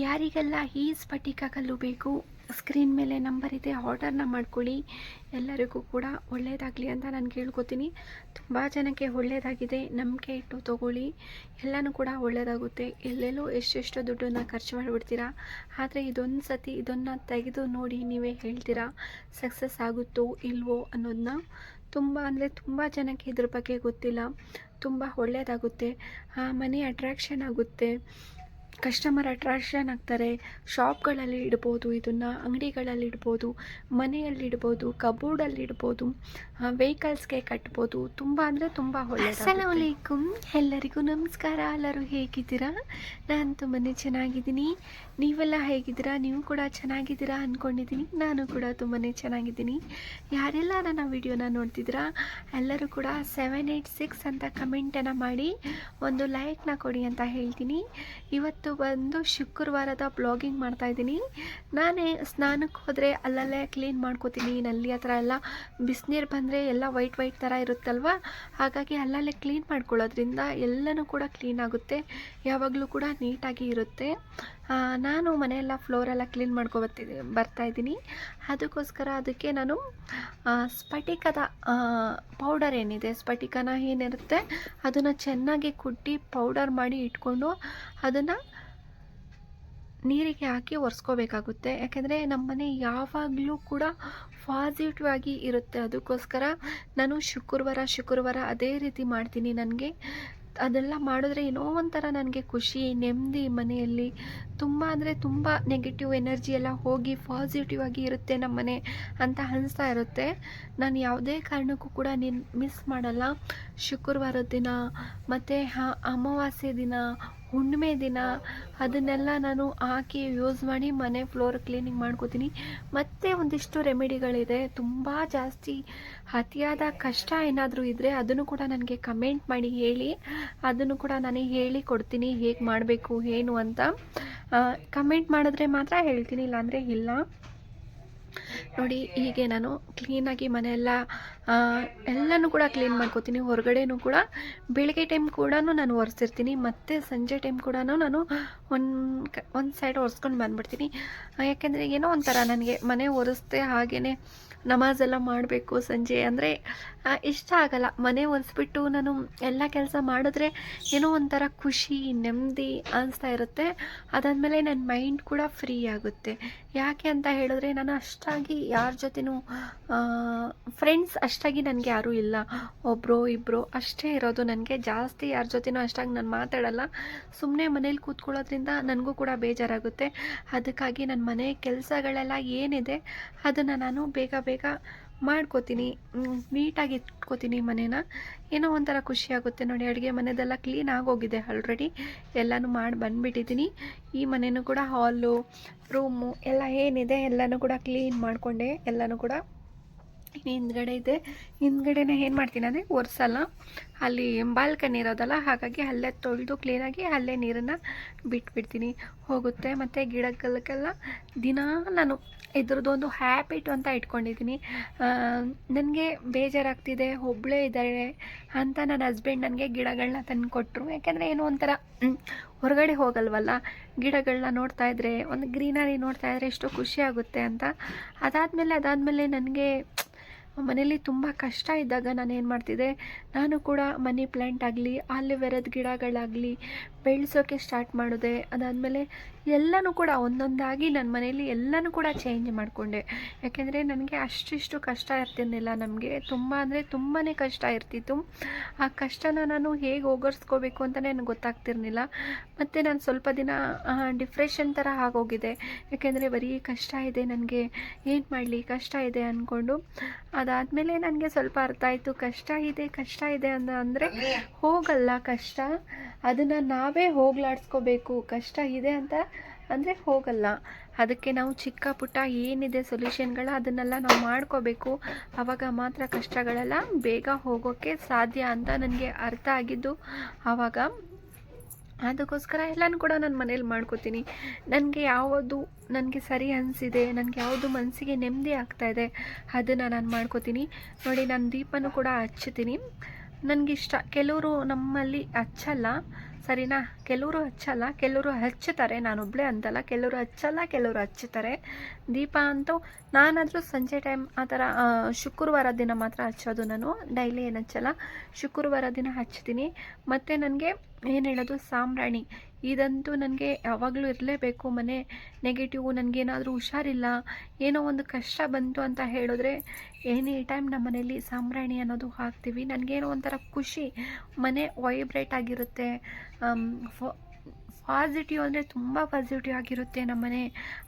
ಯಾರಿಗೆಲ್ಲ ಈ ಸ್ಫಟಿಕ ಕಲ್ಲು ಬೇಕು ಸ್ಕ್ರೀನ್ ಮೇಲೆ ನಂಬರ್ ಇದೆ ಆರ್ಡರ್ನ ಮಾಡ್ಕೊಳ್ಳಿ. ಎಲ್ಲರಿಗೂ ಕೂಡ ಒಳ್ಳೆಯದಾಗಲಿ ಅಂತ ನಾನು ಕೇಳ್ಕೊತೀನಿ. ತುಂಬ ಜನಕ್ಕೆ ಒಳ್ಳೆಯದಾಗಿದೆ ನಂಬಿಕೆ ಇಟ್ಟು ತೊಗೊಳ್ಳಿ. ಎಲ್ಲನೂ ಕೂಡ ಒಳ್ಳೆಯದಾಗುತ್ತೆ ಎಲ್ಲೆಲ್ಲೋ ಎಷ್ಟೆಷ್ಟು ದುಡ್ಡನ್ನು ಖರ್ಚು ಮಾಡಿಬಿಡ್ತೀರಾ. ಆದರೆ ಇದೊಂದು ಸತಿ ಇದನ್ನು ತೆಗೆದು ನೋಡಿ ನೀವೇ ಹೇಳ್ತೀರಾ ಸಕ್ಸಸ್ ಆಗುತ್ತೋ ಇಲ್ವೋ ಅನ್ನೋದನ್ನ ತುಂಬ ಅಂದರೆ ತುಂಬ ಜನಕ್ಕೆ ಇದ್ರ ಬಗ್ಗೆ ಗೊತ್ತಿಲ್ಲ. ತುಂಬ ಒಳ್ಳೆಯದಾಗುತ್ತೆ ಮನೆ ಅಟ್ರ್ಯಾಕ್ಷನ್ ಆಗುತ್ತೆ. ಕಸ್ಟಮರ್ ಅಟ್ರಾಕ್ಷನ್ ಆಗ್ತಾರೆ. ಶಾಪ್ಗಳಲ್ಲಿ ಇಡ್ಬೋದು, ಇದನ್ನು ಅಂಗಡಿಗಳಲ್ಲಿ ಇಡ್ಬೋದು, ಮನೆಯಲ್ಲಿ ಇಡ್ಬೋದು, ಕಬೋರ್ಡಲ್ಲಿ ಇಡ್ಬೋದು ವೆಹಿಕಲ್ಸ್ಗೆ ಕಟ್ಬೋದು. ತುಂಬ ಅಂದರೆ ತುಂಬ ಅಸ್ಸಲಾಮಲೈಕುಮ್ ಎಲ್ಲರಿಗೂ ನಮಸ್ಕಾರ. ಎಲ್ಲರೂ ಹೇಗಿದ್ದೀರಾ? ನಾನು ತುಂಬಾ ಚೆನ್ನಾಗಿದ್ದೀನಿ. ನೀವೆಲ್ಲ ಹೇಗಿದ್ದೀರಾ? ನೀವು ಕೂಡ ಚೆನ್ನಾಗಿದ್ದೀರಾ ಅಂದ್ಕೊಂಡಿದ್ದೀನಿ ನಾನು ಕೂಡ ತುಂಬಾ ಚೆನ್ನಾಗಿದ್ದೀನಿ. ಯಾರೆಲ್ಲ ನನ್ನ ವಿಡಿಯೋನ ನೋಡ್ತಿದ್ದೀರಾ, ಎಲ್ಲರೂ ಕೂಡ ಸೆವೆನ್ ಏಯ್ಟ್ ಸಿಕ್ಸ್ ಅಂತ ಕಮೆಂಟನ್ನು ಮಾಡಿ, ಒಂದು ಲೈಕ್ನ ಕೊಡಿ ಅಂತ ಹೇಳ್ತೀನಿ. ಇವತ್ತು ಬಂದು ಶುಕ್ರವಾರದ ಬ್ಲಾಗಿಂಗ್ ಮಾಡ್ತಾ ಇದ್ದೀನಿ. ನಾನೇ ಸ್ನಾನಕ್ಕೆ ಹೋದರೆ ಅಲ್ಲಲ್ಲೇ ಕ್ಲೀನ್ ಮಾಡ್ಕೋತೀನಿ. ನಲ್ಲಿ ಹತ್ರ ಎಲ್ಲ ಬಿಸಿನೀರು ಬಂದರೆ ಎಲ್ಲ ವೈಟ್ ವೈಟ್ ಥರ ಇರುತ್ತಲ್ವ? ಹಾಗಾಗಿ ಅಲ್ಲಲ್ಲೇ ಕ್ಲೀನ್ ಮಾಡ್ಕೊಳ್ಳೋದ್ರಿಂದ ಎಲ್ಲನೂ ಕೂಡ ಕ್ಲೀನ್ ಆಗುತ್ತೆ. ಯಾವಾಗಲೂ ಕೂಡ ನೀಟಾಗಿ ಇರುತ್ತೆ. ನಾನು ಮನೆಯೆಲ್ಲ ಫ್ಲೋರೆಲ್ಲ ಕ್ಲೀನ್ ಮಾಡ್ಕೊಬರ್ತಿದ್ದೆ ಬರ್ತಾ ಇದ್ದೀನಿ. ಅದಕ್ಕೋಸ್ಕರ ಅದಕ್ಕೆ ನಾನು ಸ್ಫಟಿಕದ ಪೌಡರ್ ಏನಿದೆ, ಸ್ಫಟಿಕನ ಏನಿರುತ್ತೆ, ಅದನ್ನು ಚೆನ್ನಾಗಿ ಕುಟ್ಟಿ ಪೌಡರ್ ಮಾಡಿ ಇಟ್ಕೊಂಡು ಅದನ್ನು ನೀರಿಗೆ ಹಾಕಿ ಒರೆಸ್ಕೋಬೇಕಾಗುತ್ತೆ. ಯಾಕೆಂದರೆ ನಮ್ಮ ಮನೆ ಯಾವಾಗಲೂ ಕೂಡ ಪಾಸಿಟಿವ್ ಆಗಿ ಇರುತ್ತೆ. ಅದಕ್ಕೋಸ್ಕರ ನಾನು ಶುಕ್ರವಾರ ಶುಕ್ರವಾರ ಅದೇ ರೀತಿ ಮಾಡ್ತೀನಿ. ನನಗೆ ಅದೆಲ್ಲ ಮಾಡಿದ್ರೆ ಏನೋ ಒಂಥರ ನನಗೆ ಖುಷಿ, ನೆಮ್ಮದಿ ಮನೆಯಲ್ಲಿ. ತುಂಬ ಅಂದರೆ ತುಂಬ ನೆಗೆಟಿವ್ ಎನರ್ಜಿ ಎಲ್ಲ ಹೋಗಿ ಪಾಸಿಟಿವ್ ಆಗಿ ಇರುತ್ತೆ ನಮ್ಮ ಮನೆ ಅಂತ ಅನಿಸ್ತಾ ಇರುತ್ತೆ. ನಾನು ಯಾವುದೇ ಕಾರಣಕ್ಕೂ ಕೂಡ ನಿನ್ನ ಮಿಸ್ ಮಾಡಲ್ಲ. ಶುಕ್ರವಾರದ ದಿನ, ಮತ್ತು ಅಮಾವಾಸ್ಯೆ ದಿನ ಹುಣ್ಣಿಮೆ ದಿನ, ಅದನ್ನೆಲ್ಲ ನಾನು ಹಾಕಿ ಯೂಸ್ ಮಾಡಿ ಮನೆ ಫ್ಲೋರ್ ಕ್ಲೀನಿಂಗ್ ಮಾಡ್ಕೋತೀನಿ. ಮತ್ತೆ ಒಂದಿಷ್ಟು ರೆಮಿಡಿಗಳಿದೆ ತುಂಬ ಜಾಸ್ತಿ ಅತಿಯಾದ ಕಷ್ಟ ಏನಾದರೂ ಇದ್ದರೆ ಅದನ್ನು ಕೂಡ ನನಗೆ ಕಮೆಂಟ್ ಮಾಡಿ ಹೇಳಿ. ಅದನ್ನು ಕೂಡ ನಾನು ಹೇಳಿ ಕೊಡ್ತೀನಿ. ಹೇಗೆ ಮಾಡಬೇಕು, ಏನು ಅಂತ. ಕಮೆಂಟ್ ಮಾಡಿದ್ರೆ ಮಾತ್ರ ಹೇಳ್ತೀನಿ, ಇಲ್ಲಾಂದರೆ ಇಲ್ಲ. ನೋಡಿ, ಹೀಗೆ ನಾನು ಕ್ಲೀನಾಗಿ ಮನೆಯೆಲ್ಲ ಎಲ್ಲನೂ ಕೂಡ ಕ್ಲೀನ್ ಮಾಡ್ಕೋತೀನಿ. ಹೊರಗಡೆನೂ ಕೂಡ ಬೆಳಗ್ಗೆ ಟೈಮ್ ಕೂಡ ನಾನು ಒರೆಸಿರ್ತೀನಿ. ಮತ್ತು ಸಂಜೆ ಟೈಮ್ ಕೂಡ ನಾನು ಒಂದು ಒಂದು ಸೈಡ್ ಒರೆಸ್ಕೊಂಡು ಬಂದ್ಬಿಡ್ತೀನಿ. ಯಾಕೆಂದರೆ ಏನೋ ಒಂಥರ ನನಗೆ ಮನೆ ಒರೆಸ್ದೆ ಹಾಗೆಯೇ ನಮಾಜೆಲ್ಲ ಮಾಡಬೇಕು ಸಂಜೆ ಅಂದರೆ ಇಷ್ಟ ಆಗಲ್ಲ. ಮನೆ ಒರೆಸ್ಬಿಟ್ಟು ನಾನು ಎಲ್ಲ ಕೆಲಸ ಮಾಡಿದ್ರೆ ಏನೋ ಒಂಥರ ಖುಷಿ, ನೆಮ್ಮದಿ ಅನಿಸ್ತಾ ಇರುತ್ತೆ. ಅದಾದಮೇಲೆ ನನ್ನ ಮೈಂಡ್ ಕೂಡ ಫ್ರೀ ಆಗುತ್ತೆ. ಯಾಕೆ ಅಂತ ಹೇಳಿದ್ರೆ ನಾನು ಅಷ್ಟಾಗಿ ಯಾರ ಜೊತೆನೂ ಫ್ರೆಂಡ್ಸ್ ಅಷ್ಟಾಗಿ ನನಗೆ ಯಾರೂ ಇಲ್ಲ. ಒಬ್ಬರು ಇಬ್ಬರು ಅಷ್ಟೇ ಇರೋದು ನನಗೆ. ಜಾಸ್ತಿ ಯಾರ ಜೊತೆನೂ ಅಷ್ಟಾಗಿ ನಾನು ಮಾತಾಡಲ್ಲ. ಸುಮ್ಮನೆ ಮನೇಲಿ ಕೂತ್ಕೊಳ್ಳೋದ್ರಿಂದ ನನಗೂ ಕೂಡ ಬೇಜಾರಾಗುತ್ತೆ. ಅದಕ್ಕಾಗಿ ನನ್ನ ಮನೆ ಕೆಲಸಗಳೆಲ್ಲ ಏನಿದೆ, ಅದನ್ನು ನಾನು ಬೇಗ ಬೇಗ ಮಾಡ್ಕೋತೀನಿ ನೀಟಾಗಿ ಇಟ್ಕೋತೀನಿ ಮನೇನ. ಏನೋ ಒಂಥರ ಖುಷಿ ಆಗುತ್ತೆ ನೋಡಿ, ಅಡುಗೆ ಮನೆದೆಲ್ಲ ಕ್ಲೀನ್ ಆಗೋಗಿದೆ ಆಲ್ರೆಡಿ ಎಲ್ಲನೂ ಮಾಡಿ ಬಂದುಬಿಟ್ಟಿದ್ದೀನಿ ಈ ಮನೆಯೂ ಕೂಡ ಹಾಲು ರೂಮು ಎಲ್ಲ ಏನಿದೆ ಎಲ್ಲನೂ ಕೂಡ ಕ್ಲೀನ್ ಮಾಡಿಕೊಂಡೆ, ಎಲ್ಲನೂ ಕೂಡ. ಹಿಂದ್ಗಡೆ ಇದೆ. ಹಿಂದ್ಗಡೆನೇ ಏನು ಮಾಡ್ತೀನಿ ಅಂದರೆ ಒರೆಸಲ್ಲ. ಅಲ್ಲಿ ಬಾಲ್ಕನಿ ಇರೋದಲ್ಲ, ಹಾಗಾಗಿ ಅಲ್ಲೇ ತೊಳೆದು ಕ್ಲೀನಾಗಿ ಅಲ್ಲೇ ನೀರನ್ನು ಬಿಟ್ಬಿಡ್ತೀನಿ. ಹೋಗುತ್ತೆ ಮತ್ತು ಗಿಡಗಳಿಗೆಲ್ಲ ದಿನ ನಾನು ಇದ್ರದ್ದೊಂದು ಹ್ಯಾಬಿಟ್ ಅಂತ ಇಟ್ಕೊಂಡಿದ್ದೀನಿ. ನನಗೆ ಬೇಜಾರಾಗ್ತಿದೆ ಒಬ್ಬಳೇ ಇದ್ದಾರೆ ಅಂತ ನನ್ನ ಹಸ್ಬೆಂಡ್ ನನಗೆ ಗಿಡಗಳನ್ನ ತಂದು ಕೊಟ್ಟರು ಯಾಕೆಂದರೆ ಏನೋ ಒಂಥರ ಹೊರಗಡೆ ಹೋಗಲ್ವಲ್ಲ ಗಿಡಗಳನ್ನ ನೋಡ್ತಾ ಇದ್ರೆ, ಒಂದು ಗ್ರೀನರಿ ನೋಡ್ತಾ ಇದ್ರೆ ಎಷ್ಟೋ ಖುಷಿ ಆಗುತ್ತೆ ಅಂತ. ಅದಾದಮೇಲೆ ಅದಾದಮೇಲೆ ನನಗೆ ಮನೇಲಿ ತುಂಬ ಕಷ್ಟ ಇದ್ದಾಗ ನಾನು ಏನು ಮಾಡ್ತಿದ್ದೆ? ನಾನು ಕೂಡ ಮನಿ ಪ್ಲ್ಯಾಂಟ್ ಆಗಲಿ ಆಲಿವೆರದ ಗಿಡಗಳಾಗಲಿ ಬೆಳೆಸೋಕ್ಕೆ ಸ್ಟಾರ್ಟ್ ಮಾಡಿದೆ. ಅದಾದಮೇಲೆ ಎಲ್ಲನೂ ಕೂಡ ಒಂದೊಂದಾಗಿ ನನ್ನ ಮನೇಲಿ ಎಲ್ಲನೂ ಕೂಡ ಚೇಂಜ್ ಮಾಡಿಕೊಂಡೆ. ಯಾಕೆಂದರೆ ನನಗೆ ಅಷ್ಟಿಷ್ಟು ಕಷ್ಟ ಇರ್ತಿರ್ಲಿಲ್ಲ ನಮಗೆ. ತುಂಬ ಅಂದರೆ ತುಂಬಾ ಕಷ್ಟ ಇರ್ತಿತ್ತು. ಆ ಕಷ್ಟನ ನಾನು ಹೇಗೆ ಹೋಗರ್ಸ್ಕೋಬೇಕು ಅಂತಲೇ ನನಗೆ ಗೊತ್ತಾಗ್ತಿರ್ಲಿಲ್ಲ. ಮತ್ತು ನಾನು ಸ್ವಲ್ಪ ದಿನ ಡಿಪ್ರೆಷನ್ ಥರ ಆಗೋಗಿದೆ. ಯಾಕೆಂದರೆ ಬರೀ ಕಷ್ಟ ಇದೆ ನನಗೆ. ಏನು ಮಾಡಲಿ? ಕಷ್ಟ ಇದೆ ಅಂದ್ಕೊಂಡು ಅದಾದಮೇಲೆ ನನಗೆ ಸ್ವಲ್ಪ ಅರ್ಥ ಆಯಿತು. ಕಷ್ಟ ಇದೆ ಕಷ್ಟ ಇದೆ ಅಂತ ಅಂದರೆ ಹೋಗಲ್ಲ ಕಷ್ಟ. ಅದನ್ನು ನಾವೇ ಹೋಗ್ಲಾಡ್ಸ್ಕೋಬೇಕು. ಕಷ್ಟ ಇದೆ ಅಂತ ಅಂದರೆ ಹೋಗಲ್ಲ. ಅದಕ್ಕೆ ನಾವು ಚಿಕ್ಕ ಪುಟ್ಟ ಏನಿದೆ ಸೊಲ್ಯೂಷನ್ಗಳು ಅದನ್ನೆಲ್ಲ ನಾವು ಮಾಡ್ಕೋಬೇಕು. ಆವಾಗ ಮಾತ್ರ ಕಷ್ಟಗಳೆಲ್ಲ ಬೇಗ ಹೋಗೋಕ್ಕೆ ಸಾಧ್ಯ ಅಂತ ನನಗೆ ಅರ್ಥ ಆಗಿದ್ದು. ಆವಾಗ ಅದಕ್ಕೋಸ್ಕರ ಎಲ್ಲನೂ ಕೂಡ ನಾನು ಮನೇಲಿ ಮಾಡ್ಕೋತೀನಿ. ನನಗೆ ಯಾವುದು, ನನಗೆ ಸರಿ ಅನಿಸಿದೆ, ನನಗೆ ಯಾವುದು ಮನಸ್ಸಿಗೆ ನೆಮ್ಮದಿ ಆಗ್ತಾ ಇದೆ, ಅದನ್ನು ನಾನು ಮಾಡ್ಕೋತೀನಿ. ನೋಡಿ, ನಾನು ದೀಪನೂ ಕೂಡ ಹಚ್ಚುತ್ತೀನಿ. ನನಗಿಷ್ಟ ಕೆಲವರು ನಮ್ಮಲ್ಲಿ ಹಚ್ಚಲ್ಲ ಸರಿನಾ? ಕೆಲವರು ಹಚ್ಚಲ್ಲ, ಕೆಲವರು ಹಚ್ಚುತ್ತಾರೆ. ನಾನೊಬ್ಬಳೇ ಅಂತಲ್ಲ. ಕೆಲವರು ಹಚ್ಚಲ್ಲ, ಕೆಲವರು ಹಚ್ಚುತ್ತಾರೆ. ದೀಪ ಅಂತೂ ನಾನಾದರೂ ಸಂಜೆ ಟೈಮ್ ಆ ಥರ ಶುಕ್ರವಾರ ದಿನ ಮಾತ್ರ ಹಚ್ಚೋದು ನಾನು. ಡೈಲಿ ಏನು ಹಚ್ಚಲ್ಲ. ಶುಕ್ರವಾರ ದಿನ ಹಚ್ತೀನಿ ಮತ್ತು ನನಗೆ ಏನು ಹೇಳೋದು? ಸಾಂಬ್ರಾಣಿ. ಇದಂತೂ ನನಗೆ ಯಾವಾಗಲೂ ಇರಲೇಬೇಕು ಮನೆ. ನೆಗೆಟಿವ್ ನನಗೇನಾದರೂ ಹುಷಾರಿಲ್ಲ. ಏನೋ ಒಂದು ಕಷ್ಟ ಬಂತು ಅಂತ ಹೇಳಿದ್ರೆ ಎನಿ ಟೈಮ್ ನಮ್ಮ ಮನೇಲಿ ಸಾಂಬ್ರಾಣಿ ಅನ್ನೋದು ಹಾಕ್ತೀವಿ. ನನಗೇನೋ ಒಂಥರ ಖುಷಿ. ಮನೆ ವೈಬ್ರೇಟ್ ಆಗಿರುತ್ತೆ. ಪಾಸಿಟಿವ್ ಅಂದರೆ ತುಂಬ ಪಾಸಿಟಿವ್ ಆಗಿರುತ್ತೆ ನಮ್ಮನೆ.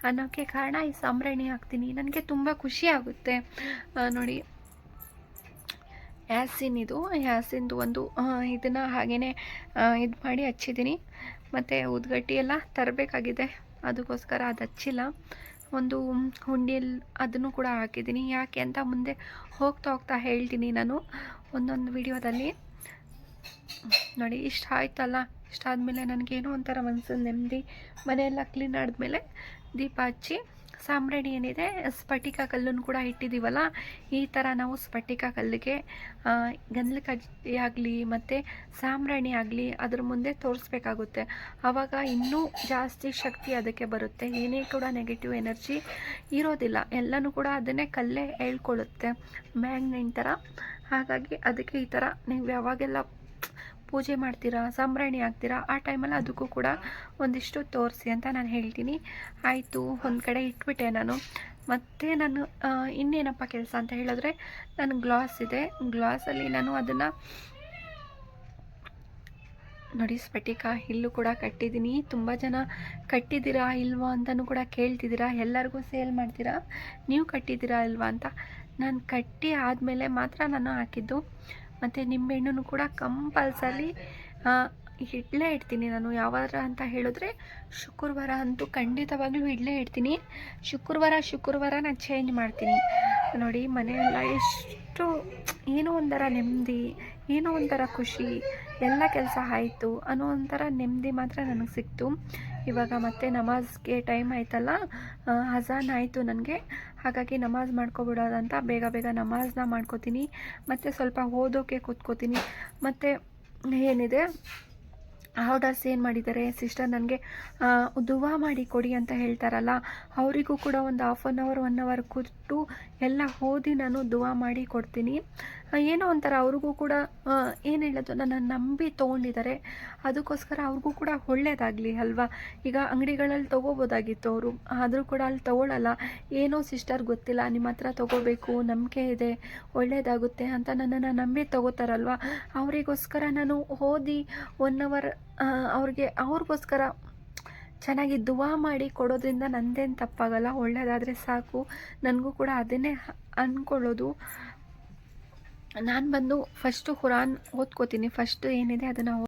ಅನ್ನೋಕ್ಕೆ ಕಾರಣ ಈ ಸಾಂಬ್ರಾಣಿ ಹಾಕ್ತೀನಿ. ನನಗೆ ತುಂಬ ಖುಷಿ ಆಗುತ್ತೆ. ನೋಡಿ. ಹ್ಯಾಸಿನ್ ಇದು. ಹ್ಯಾಸಿಂದು ಒಂದು ಇದನ್ನು ಹಾಗೆಯೇ ಇದು ಮಾಡಿ ಹಚ್ಚಿದ್ದೀನಿ. ಮತ್ತು ಉದ್ಗಟ್ಟಿ ಎಲ್ಲ ತರಬೇಕಾಗಿದೆ. ಅದಕ್ಕೋಸ್ಕರ ಅದು ಹಚ್ಚಿಲ್ಲ. ಒಂದು ಹುಂಡಿಯಲ್ಲಿ ಅದನ್ನು ಕೂಡ ಹಾಕಿದ್ದೀನಿ. ಯಾಕೆ ಅಂತ ಮುಂದೆ ಹೋಗ್ತಾ ಹೋಗ್ತಾ ಹೇಳ್ತೀನಿ ನಾನು ಒಂದೊಂದು ವಿಡಿಯೋದಲ್ಲಿ ನೋಡಿ, ಇಷ್ಟ ಆಯ್ತಲ್ಲ? ಇಷ್ಟ ಆದಮೇಲೆ ನನಗೇನೋ ಒಂಥರ ಮನಸ್ಸು ನೆಮ್ಮದಿ, ಮನೆಯೆಲ್ಲ ಕ್ಲೀನ್ ಆದಮೇಲೆ ದೀಪ ಹಚ್ಚಿ, ಸಾಂಬ್ರಾಣಿ ಏನಿದೆ, ಸ್ಫಟಿಕ ಕಲ್ಲನ್ನು ಕೂಡ ಇಟ್ಟಿದ್ದೀವಲ್ಲ ಈ ಥರ ನಾವು ಸ್ಫಟಿಕ ಕಲ್ಲಿಗೆ ಗಂದ್ಲ ಕಜ್ಜಿ ಆಗಲಿ ಮತ್ತು ಸಾಂಬ್ರಾಣಿ ಆಗಲಿ ಅದ್ರ ಮುಂದೆ ತೋರಿಸ್ಬೇಕಾಗುತ್ತೆ. ಆವಾಗ ಇನ್ನೂ ಜಾಸ್ತಿ ಶಕ್ತಿ ಅದಕ್ಕೆ ಬರುತ್ತೆ. ಏನೇ ಕೂಡ ನೆಗೆಟಿವ್ ಎನರ್ಜಿ ಇರೋದಿಲ್ಲ. ಎಲ್ಲನೂ ಕೂಡ ಅದನ್ನೇ ಕಲ್ಲೇ ಹೇಳ್ಕೊಳ್ಳುತ್ತೆ. ಮ್ಯಾಗ್ನೆಟ್ ಥರ. ಹಾಗಾಗಿ ಅದಕ್ಕೆ ಈ ಥರ ನೀವು ಯಾವಾಗೆಲ್ಲ ಪೂಜೆ ಮಾಡ್ತೀರಾ ಸಂಭ್ರಣಿ ಆಗ್ತೀರಾ, ಆ ಟೈಮಲ್ಲಿ ಅದಕ್ಕೂ ಕೂಡ ಒಂದಿಷ್ಟು ತೋರಿಸಿ ಅಂತ ನಾನು ಹೇಳ್ತೀನಿ. ಆಯಿತು, ಒಂದು ಕಡೆ ಇಟ್ಬಿಟ್ಟೆ ನಾನು. ಮತ್ತು ನಾನು ಇನ್ನೇನಪ್ಪ ಕೆಲಸ ಅಂತ ಹೇಳಿದ್ರೆ ನನ್ನ ಗ್ಲಾಸ್ ಇದೆ. ಗ್ಲಾಸಲ್ಲಿ ನಾನು ಅದನ್ನು ನೋಡಿ, ಸ್ಫಟಿಕ ಇಲ್ಲೂ ಕೂಡ ಕಟ್ಟಿದ್ದೀನಿ. ತುಂಬ ಜನ ಕಟ್ಟಿದ್ದೀರಾ ಇಲ್ವಾ ಅಂತಲೂ ಕೂಡ ಕೇಳ್ತಿದ್ದೀರಾ. ಎಲ್ಲರಿಗೂ ಸೇಲ್ ಮಾಡ್ತೀರಾ? ನೀವು ಕಟ್ಟಿದ್ದೀರಾ ಇಲ್ವಾ ಅಂತ. ನಾನು ಕಟ್ಟಿ ಆದಮೇಲೆ ಮಾತ್ರ ನಾನು ಹಾಕಿದ್ದು. ಮತ್ತು ನಿಂಬೆಹಣ್ಣು ಕೂಡ ಕಂಪಲ್ಸರಿ ಇಡ್ಲೇ ಇಡ್ತೀನಿ ನಾನು. ಯಾವಾಗ ಅಂತ ಹೇಳಿದ್ರೆ ಶುಕ್ರವಾರ ಅಂತೂ ಖಂಡಿತವಾಗ್ಲೂ ಇಡ್ಲೇ ಇಡ್ತೀನಿ. ಶುಕ್ರವಾರ ಶುಕ್ರವಾರ ನಾನು ಚೇಂಜ್ ಮಾಡ್ತೀನಿ. ನೋಡಿ ಮನೆಯೆಲ್ಲ ಎಷ್ಟು ಏನೋ ಒಂಥರ ನೆಮ್ಮದಿ, ಏನೋ ಒಂಥರ ಖುಷಿ, ಎಲ್ಲ ಕೆಲಸ ಆಯಿತು ಅನ್ನೋ ಒಂಥರ ನೆಮ್ಮದಿ ಮಾತ್ರ ನನಗೆ ಸಿಕ್ತು. ಇವಾಗ ಮತ್ತೆ ನಮಾಜ್ಗೆ ಟೈಮ್ ಆಯ್ತಲ್ಲ ಹಜಾನ್ ಆಯಿತು ನನಗೆ. ಹಾಗಾಗಿ ನಮಾಜ್ ಮಾಡ್ಕೊಬಿಡೋದಂತ ಬೇಗ ಬೇಗ ನಮಾಜ್ನ ಮಾಡ್ಕೋತೀನಿ. ಮತ್ತು ಸ್ವಲ್ಪ ಓದೋಕ್ಕೆ ಕೂತ್ಕೋತೀನಿ. ಮತ್ತು ಏನಿದೆ? ಆರ್ಡರ್ಸ್ ಏನು ಮಾಡಿದ್ದಾರೆ? ಸಿಸ್ಟರ್ ನನಗೆ ದುವಾ ಮಾಡಿ ಕೊಡಿ ಅಂತ ಹೇಳ್ತಾರಲ್ಲ, ಅವರಿಗೂ ಕೂಡ ಒಂದು half an hour one hour ಕೊಟ್ಟು ಎಲ್ಲ ಓದಿ ನಾನು ದುವಾ ಮಾಡಿ ಕೊಡ್ತೀನಿ. ಏನೋ ಒಂಥರ ಅವ್ರಿಗೂ ಕೂಡ ಏನು ಹೇಳೋದು, ನನ್ನ ನಂಬಿ ತೊಗೊಂಡಿದ್ದಾರೆ. ಅದಕ್ಕೋಸ್ಕರ ಅವ್ರಿಗೂ ಕೂಡ ಒಳ್ಳೇದಾಗಲಿ, ಅಲ್ವಾ? ಈಗ ಅಂಗಡಿಗಳಲ್ಲಿ ತೊಗೋಬೋದಾಗಿತ್ತು ಅವರು. ಆದರೂ ಕೂಡ ಅಲ್ಲಿ ತೊಗೊಳಲ್ಲ. ಏನೋ ಸಿಸ್ಟರ್ ಗೊತ್ತಿಲ್ಲ, ನಿಮ್ಮ ಹತ್ರ ತೊಗೋಬೇಕು, ನಂಬಿಕೆ ಇದೆ, ಒಳ್ಳೇದಾಗುತ್ತೆ ಅಂತ ನನ್ನನ್ನು ನಂಬಿ ತೊಗೋತಾರಲ್ವ? ಅವರಿಗೋಸ್ಕರ ನಾನು ಓದಿ ಒನ್ ಅವರ್ ಅವ್ರಿಗೆ, ಅವ್ರಿಗೋಸ್ಕರ ಚೆನ್ನಾಗಿ ದುವಾ ಮಾಡಿ ಕೊಡೋದ್ರಿಂದ ನಂದೇನು ತಪ್ಪಾಗಲ್ಲ. ಒಳ್ಳೆಯದಾದರೆ ಸಾಕು. ನನಗೂ ಕೂಡ ಅದನ್ನೇ ಅಂದ್ಕೊಳ್ಳೋದು ನಾನು ಬಂದು ಫಸ್ಟು ಕುರಾನ್ ಓದ್ಕೋತೀನಿ. ಫಸ್ಟ್ ಏನಿದೆ ಅದನ್ನು